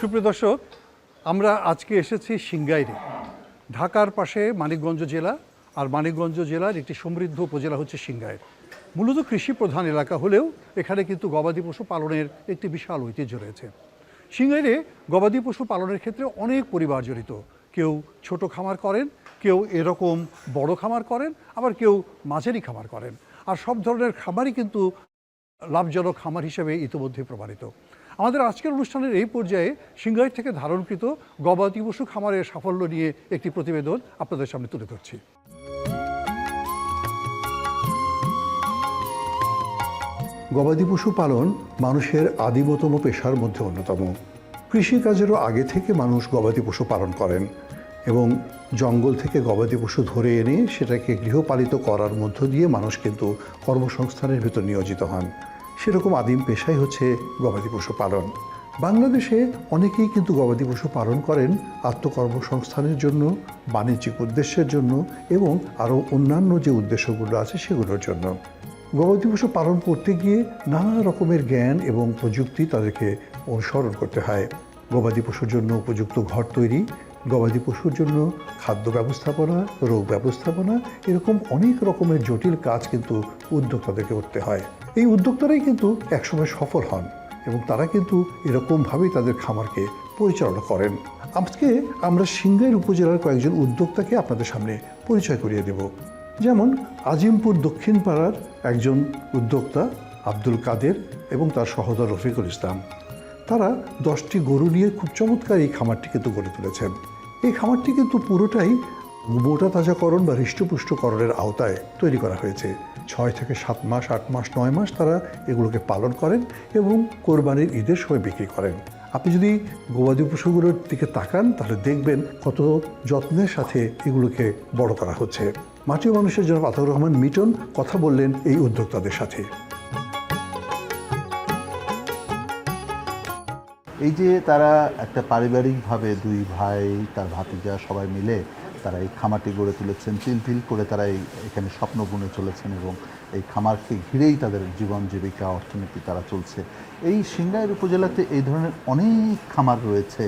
সুপ্রিয় দর্শক, আমরা আজকে এসেছি সিংগাইরে ঢাকার পাশে মানিকগঞ্জ জেলা আর মানিকগঞ্জ জেলার একটি সমৃদ্ধ উপজেলা হচ্ছে সিংগাইর মূলত কৃষি প্রধান এলাকা হলেও এখানে কিন্তু গবাদি পশু পালনের একটি বিশাল ঐতিহ্য রয়েছে। সিংগাইরে গবাদি পশু পালনের ক্ষেত্রে অনেক পরিবার জড়িত। কেউ ছোট খামার করেন, কেউ এরকম বড় খামার করেন, আবার কেউ মাঝারি খামার করেন। আর সব ধরনের খামারই কিন্তু লাভজনক খামার হিসেবে ইতিমধ্যে প্রমাণিত। আমাদের আজকের অনুষ্ঠানের এই পর্যায়ে সিংগাইর থেকে ধারণকৃত গবাদি পশু খামারের সাফল্য নিয়ে একটি প্রতিবেদন আপনাদের সামনে তুলে ধরছি। গবাদি পশু পালন মানুষের আদিমতম পেশার মধ্যে অন্যতম। কৃষিকাজেরও আগে থেকে মানুষ গবাদি পশু পালন করেন এবং জঙ্গল থেকে গবাদি পশু ধরে এনে সেটাকে গৃহপালিত করার মধ্য দিয়ে মানুষ কিন্তু কর্মসংস্থানের ভিতর নিয়োজিত হন। সেরকম আদিম পেশাই হচ্ছে গবাদি পশু পালন। বাংলাদেশে অনেকেই কিন্তু গবাদি পশু পালন করেন আত্মকর্মসংস্থানের জন্য, বাণিজ্যিক উদ্দেশ্যের জন্য এবং আরও অন্যান্য যে উদ্দেশ্যগুলো আছে সেগুলোর জন্য। গবাদি পশু পালন করতে গিয়ে নানা রকমের জ্ঞান এবং প্রযুক্তি তাদেরকে অনুসরণ করতে হয়। গবাদি পশুর জন্য উপযুক্ত ঘর তৈরি, গবাদি পশুর জন্য খাদ্য ব্যবস্থাপনা, রোগ ব্যবস্থাপনা, এরকম অনেক রকমের জটিল কাজ কিন্তু উদ্যোক্তাদেরকে করতে হয়। এই উদ্যোক্তারাই কিন্তু একসময় সফল হন এবং তারা কিন্তু এরকমভাবেই তাদের খামারকে পরিচালনা করেন। আজকে আমরা সিংগাইর উপজেলার কয়েকজন উদ্যোক্তাকে আপনাদের সামনে পরিচয় করিয়ে দেব। যেমন আজিমপুর দক্ষিণ পাড়ার একজন উদ্যোক্তা আব্দুল কাদের এবং তার সহোদর রফিকুল ইসলাম। তারা দশটি গরু নিয়ে খুব চমৎকার এই খামারটি কিন্তু গড়ে তুলেছেন। এই খামারটি কিন্তু পুরোটাই মোটা তাজাকরণ বা হৃষ্টপুষ্টকরণের আওতায় তৈরি করা হয়েছে। ছয় থেকে সাত মাস, আট মাস, নয় মাস তারা এগুলোকে পালন করেন এবং কোরবানির ঈদের সময় বিক্রি করেন। আপনি যদি গবাদি পশুগুলোর দিকে তাকান, তাহলে দেখবেন কত যত্নের সাথে এগুলোকে বড় করা হচ্ছে। মাটিও মানুষের জন্য আতাউর রহমান মিটন কথা বললেন এই উদ্যোক্তাদের সাথে। এই যে তারা একটা পারিবারিকভাবে দুই ভাই, তার ভাতিজা সবাই মিলে তারা এই খামারটি গড়ে তুলেছেন তিল তিল করে তারা এই এখানে স্বপ্ন বুনে চলেছেন এবং এই খামারকে ঘিরেই তাদের জীবন জীবিকা অর্থনীতি তারা চলছে। এই সিংগাইর উপজেলাতে এই ধরনের অনেক খামার রয়েছে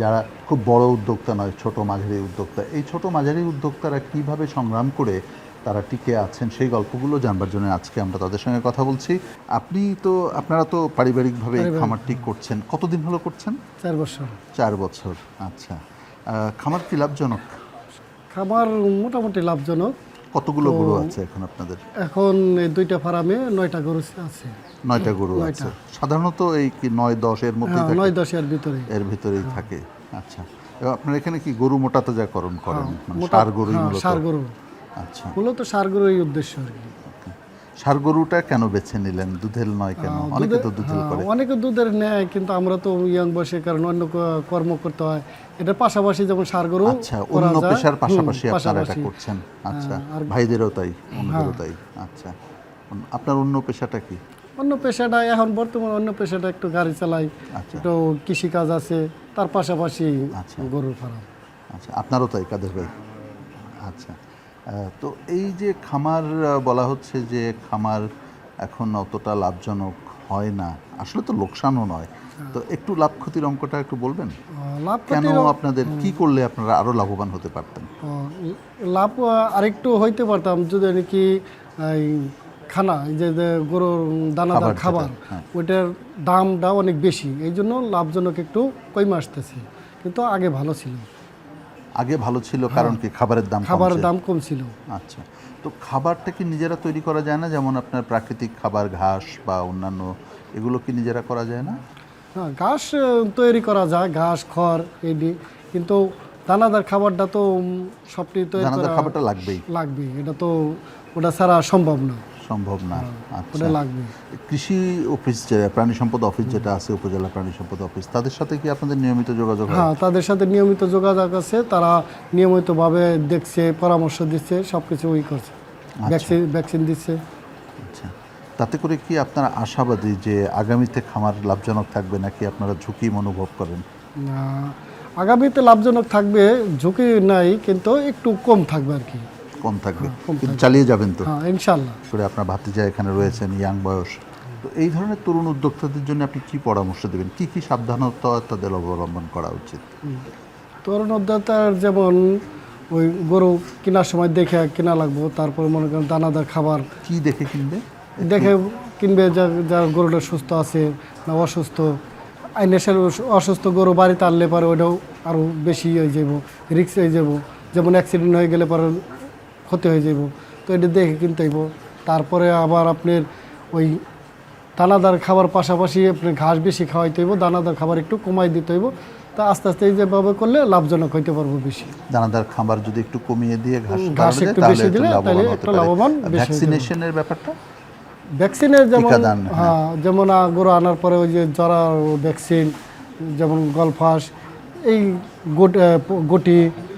যারা খুব বড় উদ্যোক্তা নয় ছোট মাঝারি উদ্যোক্তা। এই ছোট মাঝারি উদ্যোক্তারা কীভাবে সংগ্রাম করে তারা টিকে আছেন সেই গল্পগুলো জানবার জন্য আজকে আমরা তাদের সঙ্গে কথা বলছি। আপনি তো আপনারা তো পারিবারিকভাবে এই খামারটি করছেন। কতদিন হলো করছেন? চার বছর। চার বছর আচ্ছা। খামার কি লাভজনক? খাবার মোটামুটি লাভজনক। কতগুলো গরু আছে এখন আপনাদের? এখন এই দুইটা ফার্মে নয়টা গরু আছে। নয়টা গরু আছে। সাধারণত এই কি নয় দশ এর মধ্যে হ্যাঁ, নয় দশের ভিতরে। এর ভিতরেই থাকে। আচ্ছা। এবার আপনার এখানে কি গরু মোটা তাজাকরণ করেন সার গরু সার হ্যাঁ, গরু। আচ্ছা। মূলত সার গরুই উদ্দেশ্য আর কি। সার গরুটা কেন বেছে নিলেন? দুধেল নয় কেন? অনেকে তো দুধেল হ্যাঁ, করে। অনেকে দুধের নেয় কিন্তু আমরা তো ইয়াং বয়সে কারণ অন্য কর্ম করতে হয়। এটা পাশাপাশি যেমন সার গরু আচ্ছা অন্য পেশার পাশাপাশি আপনারা এটা করছেন। আচ্ছা হ্যাঁ, হ্যাঁ। ভাইদেরও তাই অন্যদেরও তাই। আচ্ছা আপনার অন্য পেশাটা কি? অন্য পেশাটা এখন বর্তমানে অন্য পেশাটা একটু গাড়ি চালাই আচ্ছা। একটু কৃষিকাজ আছে তার পাশাপাশি আচ্ছা। গরুর ফার্ম। আচ্ছা আপনারও তাই কাদের ভাই? আচ্ছা। তো এই যে খামার বলা হচ্ছে যে খামার এখন অতটা লাভজনক হয় না। আসলে তো লোকসানও নয়। তো একটু লাভ ক্ষতির অঙ্কটা একটু বলবেন? লাভ কেন আপনাদের কি করলে আপনারা আরও লাভবান হতে পারতেন? লাভ আরেকটু হইতে পারতাম যদি নাকি এই খানা এই যে গরুর দানাদার খাবার খাবার হ্যাঁ। ওইটার দামটা অনেক বেশি এই জন্য লাভজনক একটু কমে আসতেছে। কিন্তু আগে ভালো ছিল। আগে ভালো ছিল কারণ কি খাবারের দাম হ্যাঁ। খাবারের দাম কম ছিল আচ্ছা। তো খাবারটা কি নিজেরা তৈরি করা যায় না? যেমন আপনার প্রাকৃতিক খাবার ঘাস বা অন্যান্য এগুলো কি নিজেরা করা যায় না? হ্যাঁ ঘাস তৈরি করা যায় ঘাস খড় এডি কিন্তু দানাদার খাবারটা তো সবটি তৈরি দানাদার খাবারটা লাগবেই। লাগবে এটা তো ওটা ছাড়া সম্ভব না সম্ভব না। আচ্ছা। লাগবে। কৃষি অফিস প্রাণী সম্পদ অফিস যেটা আছে উপজেলা প্রাণী সম্পদ অফিস তাদের সাথে কি আপনাদের নিয়মিত যোগাযোগ হ্যাঁ? তাদের সাথে নিয়মিত যোগাযোগ আছে। তারা নিয়মিতভাবে দেখছে পরামর্শ দিচ্ছে সব কিছু ওই করছে। ভ্যাকসিন ভ্যাকসিন দিচ্ছে। আচ্ছা। তাতে করে কি আপনারা আশাবাদী যে আগামীতে খামার লাভজনক থাকবে নাকি আপনারা ঝুঁকি অনুভব করেন? আগামীতে লাভজনক থাকবে ঝুঁকি নাই কিন্তু একটু কম থাকবে আর কি। কম থাকবে। কম কিন্তু চালিয়ে যাবেন তো। হ্যাঁ ইনশাল্লাহ করে আপনার ভাতিজা এখানে রয়েছেন ইয়াং বয়স। তো এই ধরনের তরুণ উদ্যোক্তাদের জন্য আপনি কি পরামর্শ দেবেন? কি কি সাবধানতা তাদের অবলম্বন করা উচিত? তরুণ উদ্যোক্তার যেমন ওই গরু কেনার সময় দেখে কেনা লাগবো তারপর মনে করেন দানাদার খাবার। কি দেখে কিনবে? দেখে কিনবে যা যার গরুটা সুস্থ আছে না অসুস্থ। আইনেশের অসুস্থ গরু বাড়িতে আনলে পরে ওটাও আরও বেশি হয়ে যাব রিক্স হয়ে যাব যেমন অ্যাক্সিডেন্ট হয়ে গেলে পরে ক্ষতি হয়ে যাব তো এটা দেখে কিনতে হইব। তারপরে আবার আপনার ওই দানাদার খাবার পাশাপাশি আপনি ঘাস বেশি খাওয়াইতে হইব দানাদার খাবার একটু কমাই দিতে হইব। তা আস্তে আস্তে এই যেভাবে করলে লাভজনক হইতে পারব বেশি। দানাদার খাবার যদি একটু কমিয়ে দিয়ে ঘাস ঘাস একটু বেশি দিলে তাহলে একটু লাভবান। ভ্যাকসিনেশনের ব্যাপারটা? ভ্যাকসিনের যেমন হ্যাঁ। যেমন আহ, গরু আনার পরে ওই যে জরা ভ্যাকসিন যেমন গলফাস এই গোট-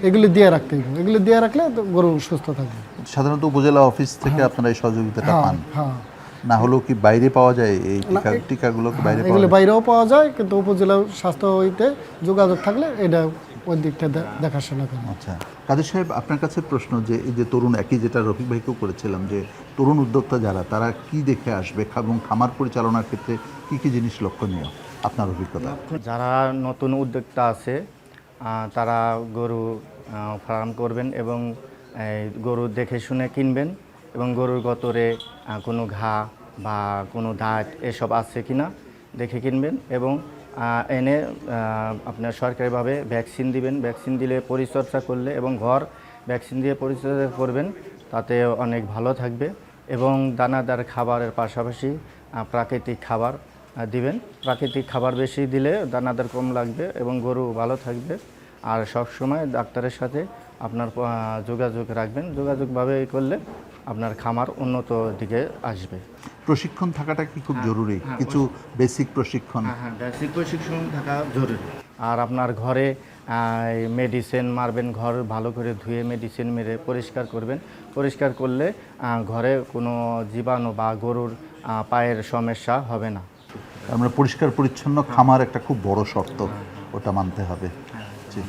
এগুলি দিয়ে রাখতে হবে। এগুলি দিয়ে রাখলে তো গরু সুস্থ থাকবে। সাধারণত উপজেলা অফিস থেকে আপনারা এই সহযোগিতাটা হ্যাঁ পান। হ্যাঁ। না হলেও কি বাইরে পাওয়া যায় এই টিকা টিকাগুলো বাইরে পাওয়া এগুলি যায়? বাইরেও পাওয়া যায় কিন্তু উপজেলা স্বাস্থ্য হইতে যোগাযোগ থাকলে এটা ওই দিকটা দেখাশোনা করে। আচ্ছা। কাদের সাহেব আপনার কাছে প্রশ্ন যে এই যে তরুণ একই যেটা রফিক ভাইকেও করেছিলাম যে তরুণ উদ্যোক্তা যারা তারা কি দেখে আসবে? এবং খামার পরিচালনার ক্ষেত্রে কি কি জিনিস লক্ষণীয় আপনার অভিজ্ঞতা? যারা নতুন উদ্যোক্তা আছে তারা গরু ফার্ম করবেন এবং গরু দেখে শুনে কিনবেন এবং গরুর গতরে কোনো ঘা বা কোনো দাঁত এসব আছে কিনা দেখে কিনবেন এবং এনে আপনার সরকারিভাবে ভ্যাকসিন দিবেন। ভ্যাকসিন দিলে পরিচর্যা করলে এবং ঘর ভ্যাকসিন দিয়ে পরিচর্যা করবেন, তাতে অনেক ভালো থাকবে এবং দানাদার খাবারের পাশাপাশি প্রাকৃতিক খাবার দিবেন। প্রাকৃতিক খাবার বেশি দিলে দানাদার কম লাগবে এবং গরু ভালো থাকবে। আর সব সময় ডাক্তারের সাথে আপনার যোগাযোগ রাখবেন। যোগাযোগভাবে করলে আপনার খামার উন্নত দিকে আসবে। প্রশিক্ষণ থাকাটা কি খুব জরুরি? কিছু বেসিক প্রশিক্ষণ? হ্যাঁ হ্যাঁ বেসিক প্রশিক্ষণ থাকা জরুরি। আর আপনার ঘরে মেডিসিন মারবেন ঘর ভালো করে ধুয়ে মেডিসিন মেরে পরিষ্কার করবেন। পরিষ্কার করলে ঘরে কোনো জীবাণু বা গরুর পায়ের সমস্যা হবে না। আমরা পরিষ্কার পরিচ্ছন্ন খামার একটা খুব বড় শর্ত ওটা মানতে হবে। জি।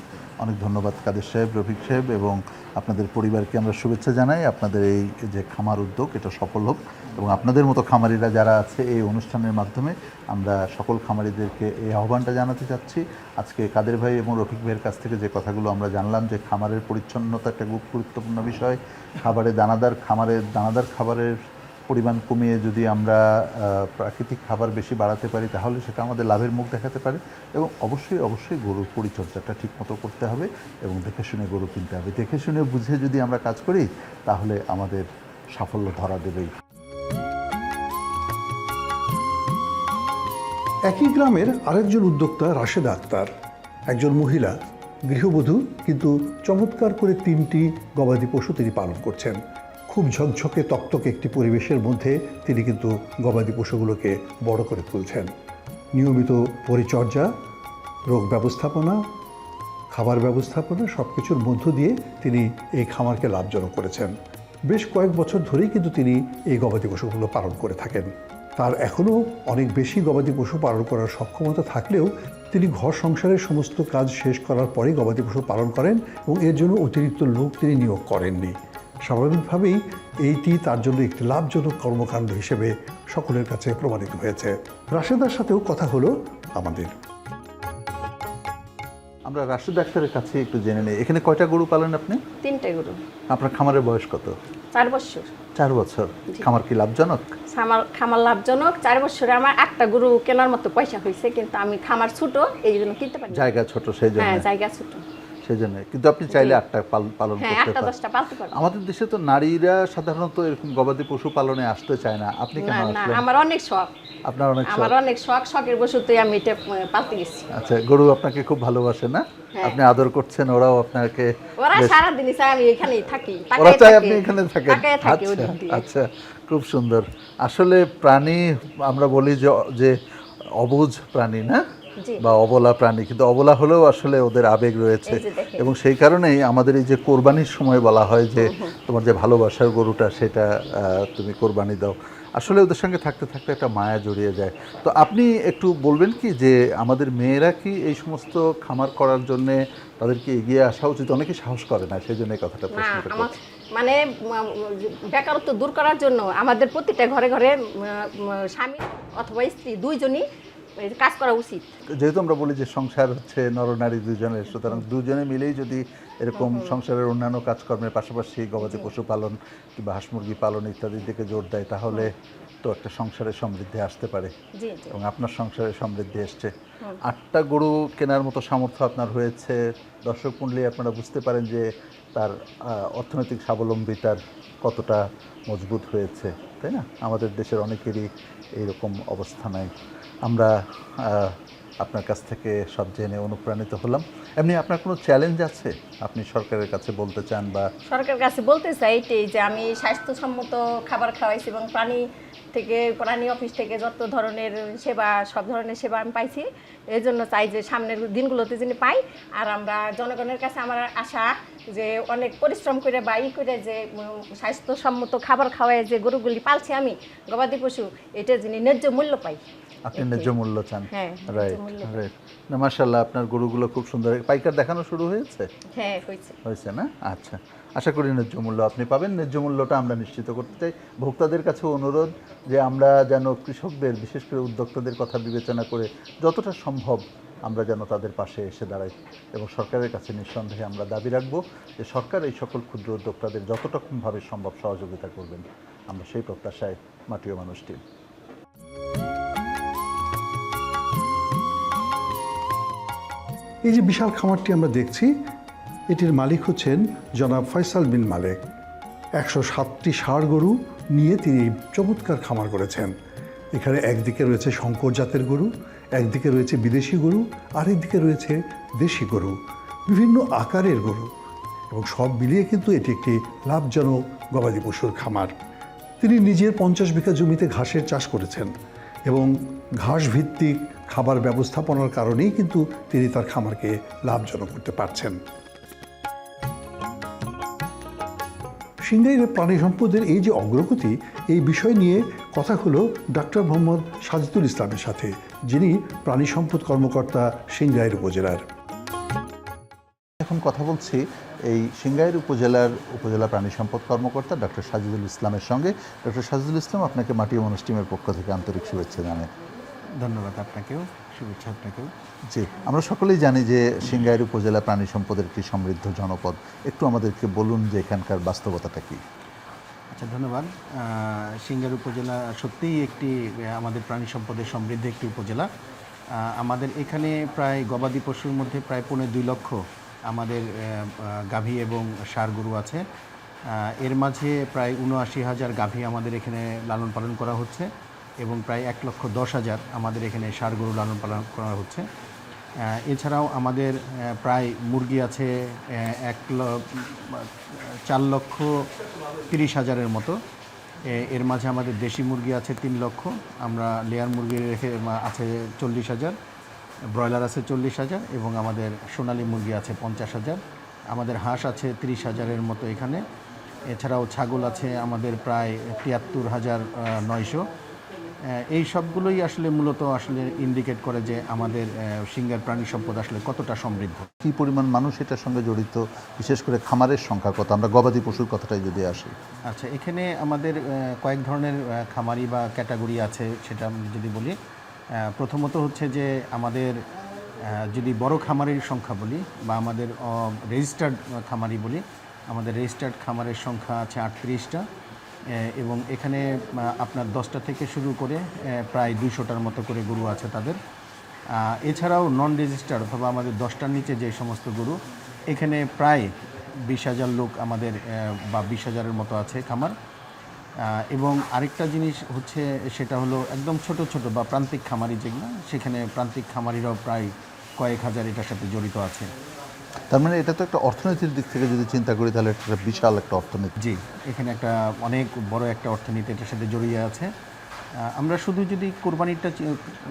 অনেক ধন্যবাদ কাদের সাহেব, রফিক সাহেব এবং আপনাদের পরিবারকে আমরা শুভেচ্ছা জানাই। আপনাদের এই যে খামার উদ্যোগ, এটা সফল হোক এবং আপনাদের মতো খামারিরা যারা আছে এই অনুষ্ঠানের মাধ্যমে আমরা সকল খামারিদেরকে এই আহ্বানটা জানাতে চাচ্ছি। আজকে কাদের ভাই এবং রফিক ভাইয়ের কাছ থেকে যে কথাগুলো আমরা জানলাম যে খামারের পরিচ্ছন্নতা একটা গুরুত্বপূর্ণ বিষয়। খাবারে দানাদার খামারের দানাদার খাবারের পরিমাণ কমিয়ে যদি আমরা প্রাকৃতিক খাবার বেশি বাড়াতে পারি, তাহলে সেটা আমাদের লাভের মুখ দেখাতে পারে এবং অবশ্যই অবশ্যই গরুর পরিচর্যাটা ঠিকমতো করতে হবে এবং দেখে শুনে গরু কিনতে হবে। দেখে শুনে বুঝে যদি আমরা কাজ করি, তাহলে আমাদের সাফল্য ধরা দেবেই। একই গ্রামের আরেকজন উদ্যোক্তা রাশেদা আক্তার, একজন মহিলা, গৃহবধূ, কিন্তু চমৎকার করে তিনটি গবাদি পশু তিনি পালন করছেন। খুব ঝকঝকে, তকতকে একটি পরিবেশের মধ্যে তিনি কিন্তু গবাদি পশুগুলোকে বড় করে তুলছেন। নিয়মিত পরিচর্যা, রোগ ব্যবস্থাপনা, খাবার ব্যবস্থাপনা সব কিছুর মধ্য দিয়ে তিনি এই খামারকে লাভজনক করেছেন। বেশ কয়েক বছর ধরেই কিন্তু তিনি এই গবাদি পশুগুলো পালন করে থাকেন। তার এখনও অনেক বেশি গবাদি পশু পালন করার সক্ষমতা থাকলেও তিনি ঘর সংসারের সমস্ত কাজ শেষ করার পরেই গবাদি পশু পালন করেন এবং এর জন্য অতিরিক্ত লোক তিনি নিয়োগ করেননি। স্বাভাবিকভাবেই এইটি তার জন্য একটি লাভজনক কর্মকাণ্ড হিসেবে সকলের কাছে প্রমাণিত হয়েছে। রাশেদার সাথেও কথা হলো আমাদের। আমরা রাষ্ট্র ডাক্তারের কাছে একটু জেনে নেই। এখানে কয়টা গরু পালেন আপনি? তিনটে গরু। আপনার খামারের বয়স কত? চার বছর। চার বছর। খামার কি লাভজনক? খামার খামার লাভজনক। চার বছরে আমার একটা গরু কেনার মতো পয়সা হয়েছে কিন্তু আমি খামার ছোট এই জন্য কিনতে পারি জায়গা ছোট সেই জন্য। হ্যাঁ জায়গা ছোট। সেই জন্য কিন্তু আপনি চাইলে আটটা পাল- পালন হ্যাঁ করতে পারেন। আমাদের দেশে তো নারীরা সাধারণত এরকম গবাদি পশু পালনে আসতে চায় না। আপনি কেন আসলেন? আমার অনেক শখ। আপনার অনেক শখ। আমার অনেক শখ শখের বসুতে আমি এটা পালতে গেছি। আচ্ছা গরু আপনাকে খুব ভালোবাসে না? হ্যাঁ। আপনি আদর করছেন ওরাও আপনাকে ওরা বেশ- সারাদিনই চায় আমি এখানেই থাকি ওরা চাই আপনি এখানে থাকেন। আচ্ছা আচ্ছা খুব সুন্দর। আসলে প্রাণী আমরা বলি যে যে অবুঝ প্রাণী না। বা অবলা প্রাণী কিন্তু অবলা হলেও আসলে ওদের আবেগ রয়েছে। এবং সেই কারণেই আমাদের এই যে কোরবানির সময় বলা হয় যে তোমার যে ভালোবাসার গরুটা সেটা তুমি কোরবানি দাও। আসলে ওদের সঙ্গে থাকতে থাকতে একটা মায়া জড়িয়ে যায়। তো আপনি একটু বলবেন কি যে আমাদের মেয়েরা কি এই সমস্ত খামার করার জন্য তাদেরকে এগিয়ে আসা উচিত? অনেকে সাহস করে না সেই জন্য এই কথাটা প্রশ্ন মানে বেকারত্ব দূর করার জন্য আমাদের প্রতিটা ঘরে ঘরে স্বামী অথবা স্ত্রী দুইজনই কাজ করা উচিত। যেহেতু আমরা বলি যে সংসার হচ্ছে নরনারী দুজনের সুতরাং দুজনে মিলেই যদি এরকম সংসারের অন্যান্য কাজকর্মের পাশাপাশি গবাদি পশু পালন কিংবা হাঁস মুরগি পালন ইত্যাদির দিকে জোর দেয় তাহলে তো একটা সংসারের সমৃদ্ধি আসতে পারে। এবং আপনার সংসারে সমৃদ্ধি এসছে। আটটা গরু কেনার মতো সামর্থ্য আপনার হয়েছে। দর্শক মণ্ডলী আপনারা বুঝতে পারেন যে তার অর্থনৈতিক স্বাবলম্বিতার কতটা মজবুত হয়েছে তাই না? আমাদের দেশের অনেকেরই এইরকম অবস্থা নাই। আমরা আপনার কাছ থেকে সব জেনে অনুপ্রাণিত হলাম। এমনি আপনার কোনো চ্যালেঞ্জ আছে? আপনি সরকারের কাছে বলতে চান বা সরকারের কাছে বলতে চাই যে আমি স্বাস্থ্যসম্মত খাবার খাওয়াইছি এবং প্রাণী থেকে প্রাণী অফিস থেকে যত ধরনের সেবা সব ধরনের সেবা আমি পাইছি। এই জন্য চাই যে সামনের দিনগুলোতে যিনি পাই আর আমরা জনগণের কাছে আমার আশা যে অনেক পরিশ্রম করে বা ই করে যে স্বাস্থ্যসম্মত খাবার খাওয়ায় যে গরুগুলি পালছি আমি গবাদি পশু এটা যিনি ন্যায্য মূল্য পাই। আপনি ন্যায্য মূল্য চান। হ্যাঁ, রাইট রাইট না মার্শাল্লাহ আপনার গরুগুলো খুব সুন্দর। পাইকার দেখানো শুরু হয়েছে? হ্যাঁ হয়েছে। হয়েছে না? আচ্ছা। আশা করি ন্যায্য মূল্য আপনি পাবেন। ন্যায্য মূল্যটা আমরা নিশ্চিত করতে চাই। ভোক্তাদের কাছে অনুরোধ যে আমরা যেন কৃষকদের, বিশেষ করে উদ্যোক্তাদের কথা বিবেচনা করে যতটা সম্ভব আমরা যেন তাদের পাশে এসে দাঁড়াই এবং সরকারের কাছে নিঃসন্দেহে আমরা দাবি রাখব যে সরকার এই সকল ক্ষুদ্র উদ্যোক্তাদের যতটুকুভাবে সম্ভব সহযোগিতা করবেন। আমরা সেই প্রত্যাশায় মাটিও মানুষটি এই যে বিশাল খামারটি আমরা দেখছি এটির মালিক হচ্ছেন জনাব ফয়সাল বিন মালেক। একশো সাতটি ষাঁড় গরু নিয়ে তিনি চমৎকার খামার করেছেন। এখানে একদিকে রয়েছে শঙ্কর জাতের গরু, একদিকে রয়েছে বিদেশি গরু, আরেকদিকে রয়েছে দেশি গরু, বিভিন্ন আকারের গরু এবং সব মিলিয়ে কিন্তু এটি একটি লাভজনক গবাদি পশুর খামার। তিনি নিজের পঞ্চাশ বিঘা জমিতে ঘাসের চাষ করেছেন এবং ঘাস ভিত্তিক খাবার ব্যবস্থাপনার কারণেই কিন্তু তিনি তার খামারকে লাভজনক করতে পারছেন। সিংগাইরের প্রাণী সম্পদের এই যে অগ্রগতি এই বিষয় নিয়ে কথা হলো ডক্টর মোহাম্মদ সাজিদুল ইসলামের সাথে যিনি প্রাণী সম্পদ কর্মকর্তা সিংগাইর উপজেলার। এখন কথা বলছি এই সিংগাইর উপজেলার উপজেলা প্রাণী সম্পদ কর্মকর্তা ডক্টর সাজিদুল ইসলামের সঙ্গে। ডক্টর সাজিদুল ইসলাম আপনাকে মাটি মানুষ টিমের পক্ষ থেকে আন্তরিক শুভেচ্ছা জানাই। ধন্যবাদ আপনাকেও। শুভেচ্ছা আপনাকেও জি আমরা সকলেই জানি যে সিংগাইর উপজেলা প্রাণী সম্পদের একটি সমৃদ্ধ জনপদ। একটু আমাদেরকে বলুন যে এখানকার বাস্তবতাটা কি। আচ্ছা ধন্যবাদ। আহ, সিঙ্গার উপজেলা সত্যিই একটি আমাদের প্রাণী সম্পদের সমৃদ্ধ একটি উপজেলা। আমাদের এখানে প্রায় গবাদি পশুর মধ্যে প্রায় পৌনে দুই লক্ষ আমাদের গাভী এবং ষাঁড় গরু আছে। এর মাঝে প্রায় উনআশি হাজার গাভী আমাদের এখানে লালন পালন করা হচ্ছে। এবং প্রায় এক লক্ষ দশ হাজার আমাদের এখানে ষাঁড় গরু লালন পালন করা হচ্ছে। এছাড়াও আমাদের প্রায় মুরগি আছে এক চার লক্ষ তিরিশ হাজারের মতো। এর মাঝে আমাদের দেশি মুরগি আছে তিন লক্ষ, আমরা লেয়ার মুরগি রেখে আছে চল্লিশ হাজার, ব্রয়লার আছে চল্লিশ হাজার এবং আমাদের সোনালী মুরগি আছে পঞ্চাশ হাজার। আমাদের হাঁস আছে তিরিশ হাজারের মতো এখানে। এছাড়াও ছাগল আছে আমাদের প্রায় তিয়াত্তর হাজার নয়শো। এই সবগুলোই আসলে মূলত আসলে ইন্ডিকেট করে যে আমাদের সিঙ্গার প্রাণী সম্পদ আসলে কতটা সমৃদ্ধ। কী পরিমাণ মানুষ এটার সঙ্গে জড়িত বিশেষ করে খামারের সংখ্যা কত আমরা গবাদি পশুর কথাটাই যদি আসি। আচ্ছা এখানে আমাদের কয়েক ধরনের খামারি বা ক্যাটাগরি আছে সেটা আমি যদি বলি। প্রথমত হচ্ছে যে আমাদের যদি বড় খামারির সংখ্যা বলি বা আমাদের রেজিস্টার্ড খামারি বলি আমাদের রেজিস্টার্ড খামারের সংখ্যা আছে আটত্রিশটা। এবং এখানে আপনার দশটা থেকে শুরু করে প্রায় দুশোটার মতো করে গরু আছে তাদের। এছাড়াও নন রেজিস্টার অথবা আমাদের দশটার নিচে যে সমস্ত গরু, এখানে প্রায় বিশ হাজার লোক আমাদের বা বিশ হাজারের মতো আছে খামার। এবং আরেকটা জিনিস হচ্ছে, সেটা হলো একদম ছোট ছোট বা প্রান্তিক খামারি যেগুলো, সেখানে প্রান্তিক খামারিরাও প্রায় কয়েক হাজার এটার সাথে জড়িত আছে। তার মানে এটা তো একটা অর্থনীতির দিক থেকে যদি চিন্তা করি, তাহলে একটা বিশাল একটা অর্থনীতি। জি, এখানে একটা অনেক বড় একটা অর্থনীতি এটার সাথে জড়িয়ে আছে। আমরা শুধু যদি কোরবানিটা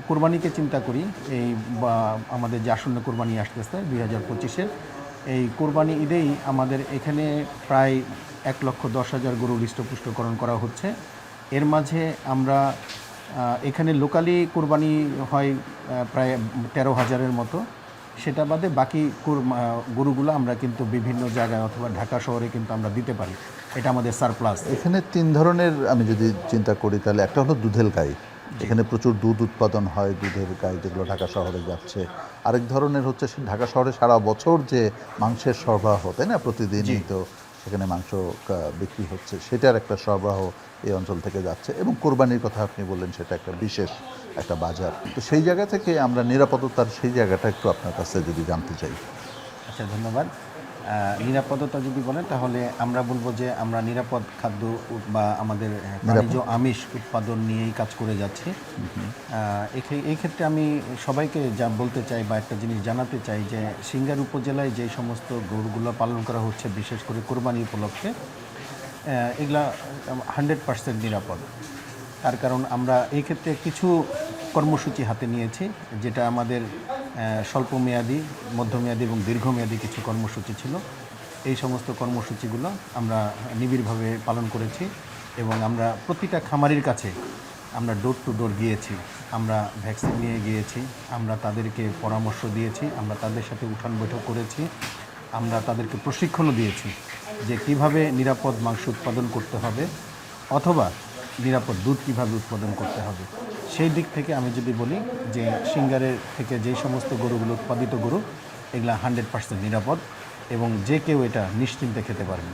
কোরবানিকে চিন্তা করি, এই বা আমাদের যে আসন্ন কোরবানি আসতেছে দুই হাজার পঁচিশের, এই কোরবানি ঈদেই আমাদের এখানে প্রায় এক লক্ষ দশ হাজার গরু হৃষ্টপুষ্টকরণ করা হচ্ছে। এর মাঝে আমরা এখানে লোকালি কোরবানি হয় প্রায় তেরো হাজারের মতো। সেটা বাদে বাকি গরুগুলো আমরা কিন্তু বিভিন্ন জায়গায় অথবা ঢাকা শহরে কিন্তু আমরা দিতে পারি। এটা আমাদের সারপ্লাস এখানে তিন ধরনের আমি যদি চিন্তা করি তাহলে একটা হলো দুধের গাই। এখানে প্রচুর দুধ উৎপাদন হয় দুধের গাই যেগুলো ঢাকা শহরে যাচ্ছে। আরেক ধরনের হচ্ছে ঢাকা শহরে সারা বছর যে মাংসের সরবরাহ তাই না? প্রতিদিনই তো সেখানে মাংস বিক্রি হচ্ছে, সেটার একটা সরবরাহ এই অঞ্চল থেকে যাচ্ছে এবং কোরবানির কথা আপনি বললেন, সেটা একটা বিশেষ একটা বাজার। তো সেই জায়গা থেকে আমরা নিরাপত্তার সেই জায়গাটা একটু আপনার কাছে যদি জানতে চাই। আচ্ছা ধন্যবাদ। নিরাপদতা যদি বলেন তাহলে আমরা বলব যে আমরা নিরাপদ খাদ্য বা আমাদের আমিষ উৎপাদন নিয়েই কাজ করে যাচ্ছি। এই ক্ষেত্রে আমি সবাইকে যা বলতে চাই বা একটা জিনিস জানাতে চাই যে সিঙ্গার উপজেলায় যে সমস্ত গরুগুলো পালন করা হচ্ছে বিশেষ করে কোরবানি উপলক্ষে এগুলা হান্ড্রেড পার্সেন্ট নিরাপদ। তার কারণ আমরা এই ক্ষেত্রে কিছু কর্মসূচি হাতে নিয়েছি যেটা আমাদের স্বল্পমেয়াদী, মধ্যমেয়াদী এবং দীর্ঘমেয়াদী কিছু কর্মসূচি ছিল। এই সমস্ত কর্মসূচিগুলো আমরা নিবিড়ভাবে পালন করেছি এবং আমরা প্রতিটা খামারির কাছে আমরা ডোর টু ডোর গিয়েছি। আমরা ভ্যাকসিন নিয়ে গিয়েছি, আমরা তাদেরকে পরামর্শ দিয়েছি, আমরা তাদের সাথে উঠান বৈঠক করেছি, আমরা তাদেরকে প্রশিক্ষণও দিয়েছি যে কীভাবে নিরাপদ মাংস উৎপাদন করতে হবে অথবা নিরাপদ দুধ কীভাবে উৎপাদন করতে হবে? সেই দিক থেকে আমি যদি বলি যে সিঙ্গারের থেকে যে সমস্ত গরুগুলো উৎপাদিত গরু, এগুলা হান্ড্রেড পার্সেন্ট নিরাপদ এবং যে কেউ এটা নিশ্চিন্তে খেতে পারবে।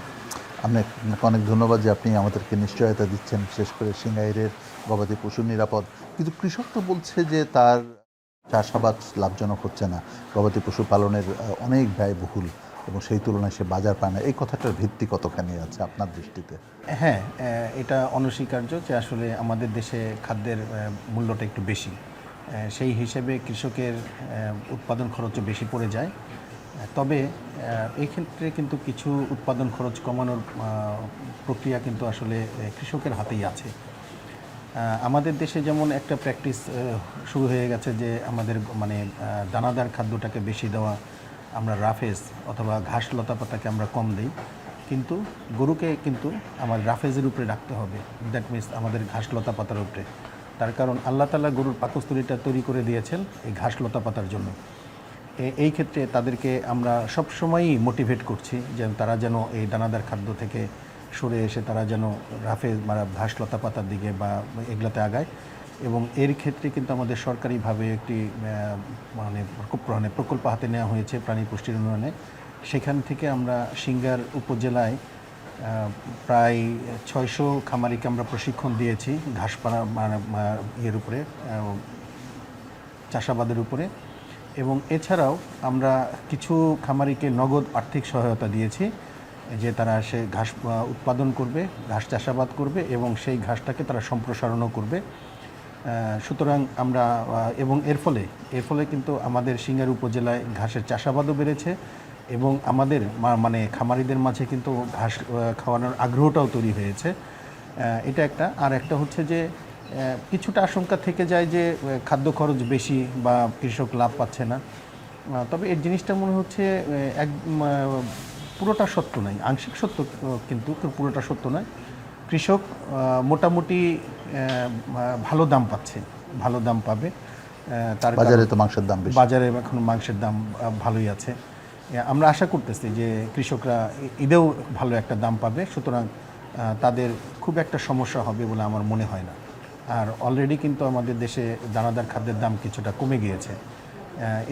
আপনাকে অনেক ধন্যবাদ যে আপনি আমাদেরকে নিশ্চয়তা দিচ্ছেন, বিশেষ করে সিঙ্গাইরের গবাদি পশু নিরাপদ। কিন্তু কৃষক তো বলছে যে তার চাষাবাদ লাভজনক হচ্ছে না। গবাদি পশু পালনের অনেক ব্যয়বহুল। এবং সেই তুলনায় সে বাজার পায় না। এই কথাটার ভিত্তি কতখানি আছে আপনার দৃষ্টিতে? হ্যাঁ এটা অনস্বীকার্য যে আসলে আমাদের দেশে খাদ্যের মূল্যটা একটু বেশি। সেই হিসেবে কৃষকের উৎপাদন খরচও বেশি পড়ে যায়। তবে আহ, এই ক্ষেত্রে কিন্তু কিছু উৎপাদন খরচ কমানোর প্রক্রিয়া কিন্তু আসলে কৃষকের হাতেই আছে। আমাদের দেশে যেমন একটা প্র্যাকটিস শুরু হয়ে গেছে যে আমাদের মানে দানাদার খাদ্যটাকে বেশি দেওয়া আমরা রাফেজ অথবা ঘাস লতা পাতাকে আমরা কম দিই। কিন্তু গরুকে কিন্তু আমার রাফেজের উপরে রাখতে হবে। দ্যাট মিনস আমাদের ঘাস লতা পাতার উপরে। তার কারণ আল্লাহ তালা গরুর পাকস্থলীটা তৈরি করে দিয়েছেন এই ঘাস লতা পাতার জন্য। এই ক্ষেত্রে তাদেরকে আমরা সবসময়ই মোটিভেট করছি যেন তারা যেন এই দানাদার খাদ্য থেকে সরে এসে তারা যেন রাফে মানে ঘাস লতা পাতার দিকে বা এগুলাতে আগায়। এবং এর ক্ষেত্রে কিন্তু আমাদের সরকারিভাবে একটি মানে প্রকল্প- মানে প্রকল্প হাতে নেওয়া হয়েছে প্রাণী পুষ্টির উন্নয়নে। সেখান থেকে আমরা সিঙ্গার উপজেলায় প্রায় ছয়শো খামারিকে আমরা প্রশিক্ষণ দিয়েছি ঘাসপাড়া মানে ইয়ের উপরে চাষাবাদের উপরে। এবং এছাড়াও আমরা কিছু খামারিকে নগদ আর্থিক সহায়তা দিয়েছি, যে তারা সে ঘাস উৎপাদন করবে, ঘাস চাষাবাদ করবে এবং সেই ঘাসটাকে তারা সম্প্রসারণও করবে। সুতরাং আমরা এবং এর ফলে এর ফলে কিন্তু আমাদের সিঙ্গার উপজেলায় ঘাসের চাষাবাদও বেড়েছে এবং আমাদের মানে খামারিদের মাঝে কিন্তু ঘাস খাওয়ানোর আগ্রহটাও তৈরি হয়েছে। এটা একটা। আর একটা হচ্ছে যে কিছুটা আশঙ্কা থেকে যায় যে খাদ্য খরচ বেশি বা কৃষক লাভ পাচ্ছে না। তবে এর জিনিসটা মনে হচ্ছে এক পুরোটা সত্য নয়। আংশিক সত্য, কিন্তু পুরোটা সত্য নয়। কৃষক মোটামুটি ভালো দাম পাচ্ছে ভালো দাম পাবে। তার বাজারে তো মাংসের দাম বাজারে এখন মাংসের দাম ভালোই আছে। আমরা আশা করতেছি যে কৃষকরা ঈদেও ভালো একটা দাম পাবে সুতরাং তাদের খুব একটা সমস্যা হবে বলে আমার মনে হয় না। আর অলরেডি কিন্তু আমাদের দেশে দানাদার খাদ্যের দাম কিছুটা কমে গিয়েছে।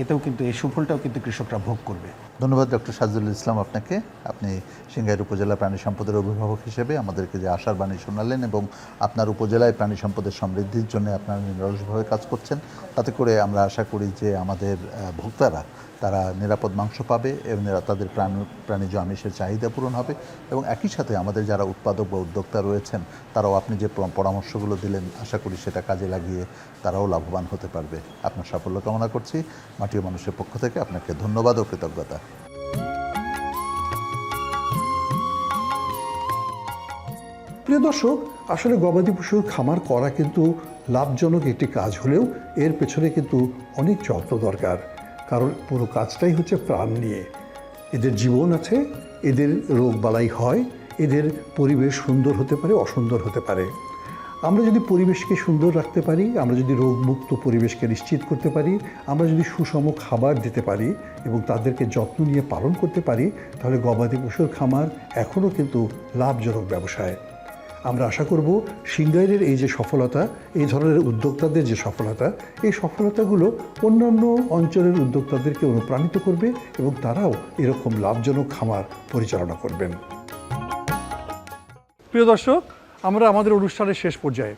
এতেও কিন্তু এই সুফলটাও কিন্তু কৃষকরা ভোগ করবে। ধন্যবাদ, ডক্টর সাজুল ইসলাম আপনাকে। আপনি সিঙ্গাইর উপজেলা প্রাণী সম্পদের অভিভাবক হিসেবে আমাদেরকে যে আশার বাণী শোনালেন এবং আপনার উপজেলায় প্রাণী সম্পদের সমৃদ্ধির জন্য আপনারা নিরলসভাবে কাজ করছেন, তাতে করে আমরা আশা করি যে আমাদের ভোক্তারা, তারা নিরাপদ মাংস পাবে এবং তাদের প্রাণ, প্রাণীজ আমিষের চাহিদা পূরণ হবে এবং একই সাথে আমাদের যারা উৎপাদক বা উদ্যোক্তা রয়েছেন, তারাও আপনি যে পরামর্শগুলো দিলেন, আশা করি সেটা কাজে লাগিয়ে তারাও লাভবান হতে পারবে। আপনার সাফল্য কামনা করছি। মাটিও মানুষের পক্ষ থেকে আপনাকে ধন্যবাদ ও কৃতজ্ঞতা। প্রিয় দর্শক, আসলে গবাদি পশুর খামার করা কিন্তু লাভজনক একটি কাজ হলেও এর পেছনে কিন্তু অনেক যত্ন দরকার। কারণ পুরো কাজটাই হচ্ছে প্রাণ নিয়ে। এদের জীবন আছে, এদের রোগ বালাই হয়, এদের পরিবেশ সুন্দর হতে পারে, অসুন্দর হতে পারে। আমরা যদি পরিবেশকে সুন্দর রাখতে পারি, আমরা যদি রোগমুক্ত পরিবেশকে নিশ্চিত করতে পারি, আমরা যদি সুষম খাবার দিতে পারি এবং তাদেরকে যত্ন নিয়ে পালন করতে পারি, তাহলে গবাদি পশুর খামার এখনও কিন্তু লাভজনক ব্যবসায়। আমরা আশা করব সিঙ্গাইরের এই যে সফলতা, এই ধরনের উদ্যোক্তাদের যে সফলতা, এই সফলতাগুলো অন্যান্য অঞ্চলের উদ্যোক্তাদেরকে অনুপ্রাণিত করবে এবং তারাও এরকম লাভজনক খামার পরিচালনা করবেন। প্রিয় দর্শক, আমরা আমাদের অনুষ্ঠানের শেষ পর্যায়ে।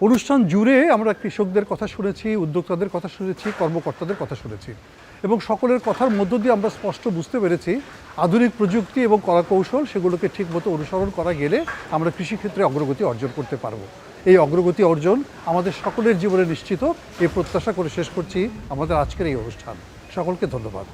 অনুষ্ঠান জুড়ে আমরা কৃষকদের কথা শুনেছি, উদ্যোক্তাদের কথা শুনেছি, কর্মকর্তাদের কথা শুনেছি। এবং সকলের কথার মধ্য দিয়ে আমরা স্পষ্ট বুঝতে পেরেছি, আধুনিক প্রযুক্তি এবং কলাকৌশল সেগুলোকে ঠিকমতো অনুসরণ করা গেলে আমরা কৃষিক্ষেত্রে অগ্রগতি অর্জন করতে পারব। এই অগ্রগতি অর্জন আমাদের সকলের জীবনে নিশ্চিত, এই প্রত্যাশা করে শেষ করছি আমাদের আজকের এই অনুষ্ঠান। সকলকে ধন্যবাদ।